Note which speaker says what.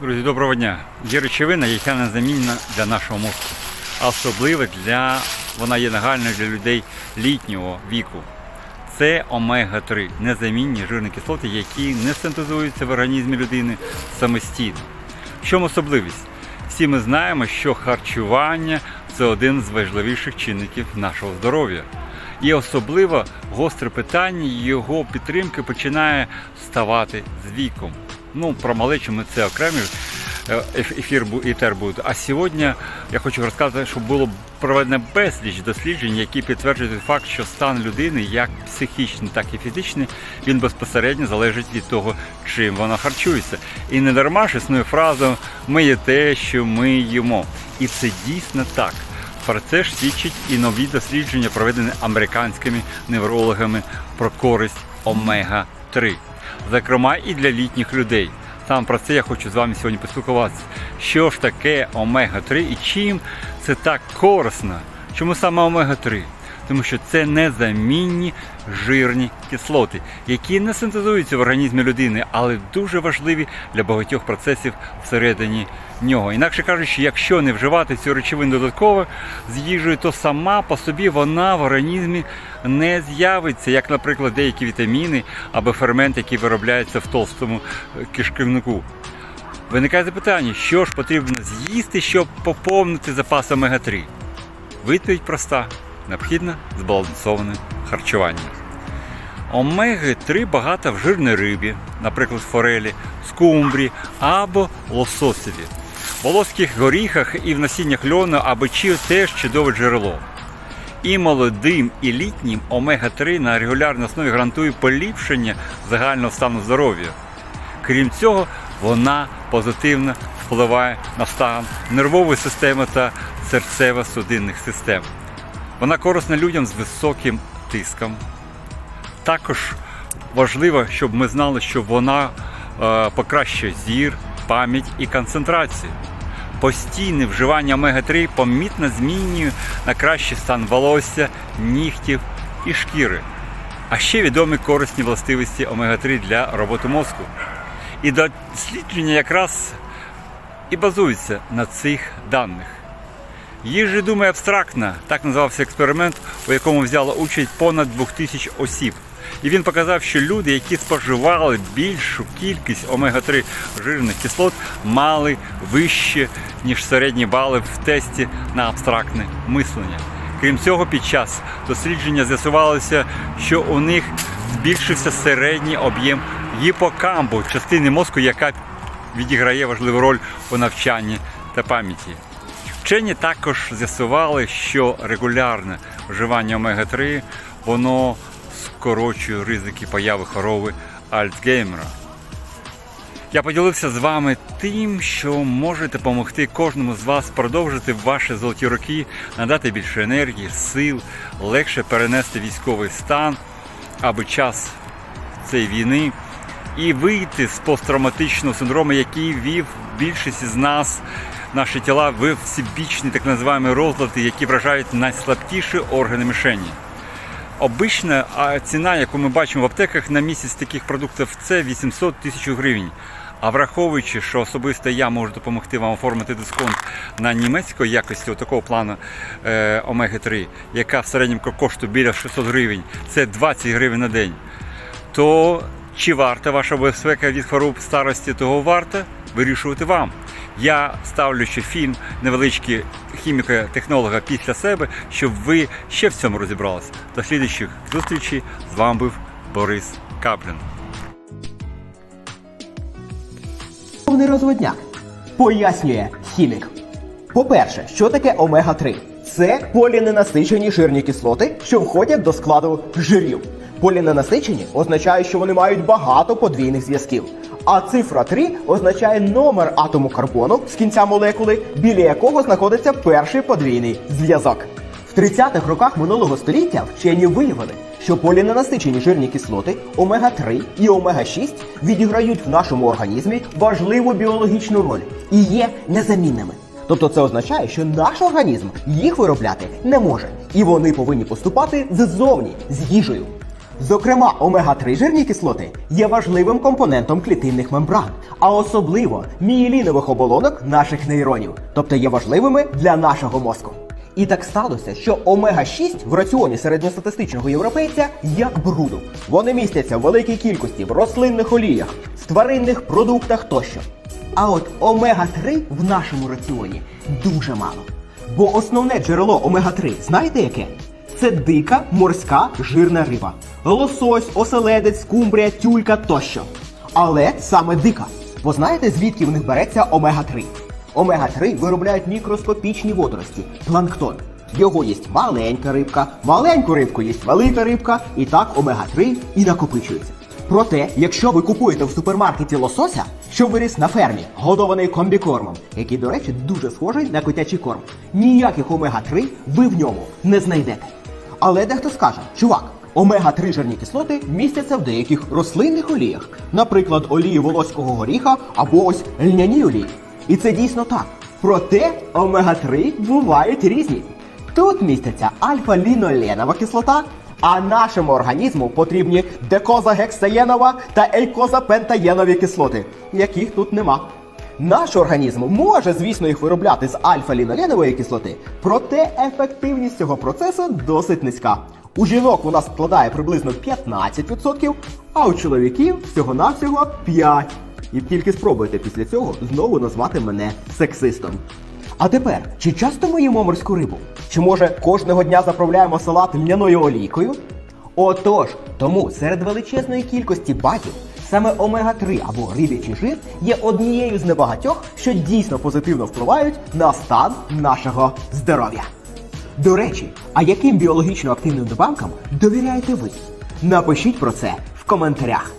Speaker 1: Друзі, доброго дня. Є речовина, яка незамінна для нашого мозку. А особливо для вона є нагальною для людей літнього віку. Це омега-3 незамінні жирні кислоти, які не синтезуються в організмі людини самостійно. В чому особливість? Всі ми знаємо, що харчування це один з важливіших чинників нашого здоров'я. І особливо гостре питання його підтримки починає ставати з віком. Ну, про малечу ми це окремий е, ефір етер буде. А сьогодні я хочу розказати, що було проведено безліч досліджень, які підтверджують факт, що стан людини, як психічний, так і фізичний, він безпосередньо залежить від того, чим вона харчується. І не дарма ж існує фраза Ми є те, що ми їмо. І це дійсно так. Про це ж свідчить і нові дослідження, проведені американськими неврологами про користь омега-3, зокрема і для літніх людей. Саме про це я хочу з вами сьогодні поспілкуватися. Що ж таке омега-3 і чим це так корисно? Чому саме омега-3? Тому що це незамінні жирні кислоти, які не синтезуються в організмі людини, але дуже важливі для багатьох процесів всередині нього. Інакше кажучи, якщо не вживати цю речовину додатково з їжею, то сама по собі вона в організмі не з'явиться, як, наприклад, деякі вітаміни або фермент, які виробляються в толстому е, кишківнику. Виникає запитання, що ж потрібно з'їсти, щоб поповнити запас омега-3? Відповідь проста: необхідно збалансоване харчування. Омеги-3 багато в жирній рибі, наприклад, форелі, скумбрі або лососеві. В волоських горіхах і в насіннях льону або чио теж чудове джерело. І молодим, і літнім омега-3 на регулярній основі гарантує поліпшення загального стану здоров'я. Крім цього, вона позитивно впливає на стан нервової системи та серцево-судинних систем. Вона корисна людям з високим тиском. Також важливо, щоб ми знали, що вона е, покращує зір, пам'ять і концентрацію. Постійне вживання омега-3 помітно змінює на кращий стан волосся, нігтів і шкіри. А ще відомі корисні властивості омега-3 для роботи мозку. І дослідження якраз і базуються на цих даних. Їжа думає абстрактна, так називався експеримент, у якому взяло участь понад 2000 осіб. І він показав, що люди, які споживали більшу кількість омега-3 жирних кислот, мали вище, ніж середні бали в тесті на абстрактне мислення. Крім цього, під час дослідження з'ясувалося, що у них збільшився середній об'єм гіпокамбу, частини мозку, яка відіграє важливу роль у навчанні та пам'яті. Вчені також з'ясували, що регулярне вживання омега-3 воно скорочує ризики появи хвороби Альцгеймера. Я поділився з вами тим, що може допомогти кожному з вас продовжити ваші золоті роки, надати більше енергії, сил, легше перенести військовий стан або час цієї війни і вийти з посттравматичного синдрому, який вів більшість із нас, наші тіла в всебічні так називаємо розлади, які вражають найслабкіші органи мішені. Обична ціна, яку ми бачимо в аптеках на місяць таких продуктів, це 800 тисяч гривень. А враховуючи, що особисто я можу допомогти вам оформити дисконт на німецької якості такого плану е, омеги-3, яка в середньому коштує біля 600 гривень, це 20 гривень на день, то чи варта ваша безпека від хвороб старості, того варта вирішувати вам. Я ставлю ще фільм невеличкий хіміка-технолога після себе, щоб ви ще в цьому розібралися. До слідчих зустрічей з вами був Борис Каплін.
Speaker 2: Повний розводняк. Пояснює хімік. По-перше, що таке омега-3? Це поліненасичені жирні кислоти, що входять до складу жирів. Поліненасичені означає, що вони мають багато подвійних зв'язків. А цифра 3 означає номер атому карбону з кінця молекули, біля якого знаходиться перший подвійний зв'язок. В 30-х роках минулого століття вчені виявили, що поліненасичені жирні кислоти омега-3 і омега-6 відіграють в нашому організмі важливу біологічну роль і є незамінними. Тобто це означає, що наш організм їх виробляти не може, і вони повинні поступати ззовні з їжею. Зокрема, омега-3 жирні кислоти є важливим компонентом клітинних мембран, а особливо мієлінових оболонок наших нейронів, тобто є важливими для нашого мозку. І так сталося, що омега-6 в раціоні середньостатистичного європейця як бруду. Вони містяться в великій кількості в рослинних оліях, в тваринних продуктах тощо. А от омега-3 в нашому раціоні дуже мало. Бо основне джерело омега-3, знаєте яке? Це дика морська жирна риба. Лосось, оселедець, скумбрія, тюлька тощо. Але саме дика. Бо знаєте, звідки в них береться омега-3? Омега-3 виробляють мікроскопічні водорості, планктон. Його їсть маленька рибка, маленьку рибку їсть велика рибка, і так омега-3 і накопичується. Проте, якщо ви купуєте в супермаркеті лосося, що виріс на фермі, годований комбікормом, який, до речі, дуже схожий на котячий корм, ніяких омега-3 ви в ньому не знайдете. Але дехто скаже, чувак, омега-3 жирні кислоти містяться в деяких рослинних оліях, наприклад, олії волоського горіха або ось льняні олії. І це дійсно так. Проте омега-3 бувають різні. Тут містяться альфа-ліноленова кислота, а нашому організму потрібні декозагексаєнова та ейкозапентаєнові кислоти, яких тут нема. Наш організм може, звісно, їх виробляти з альфа-ліноленової кислоти, проте ефективність цього процесу досить низька. У жінок вона складає приблизно 15%, а у чоловіків всього-навсього 5%. І тільки спробуйте після цього знову назвати мене сексистом. А тепер, чи часто ми їмо морську рибу? Чи може кожного дня заправляємо салат льняною олійкою? Отож, тому серед величезної кількості баків саме омега-3 або рибячий жир є однією з небагатьох, що дійсно позитивно впливають на стан нашого здоров'я. До речі, а яким біологічно активним добавкам довіряєте ви? Напишіть про це в коментарях.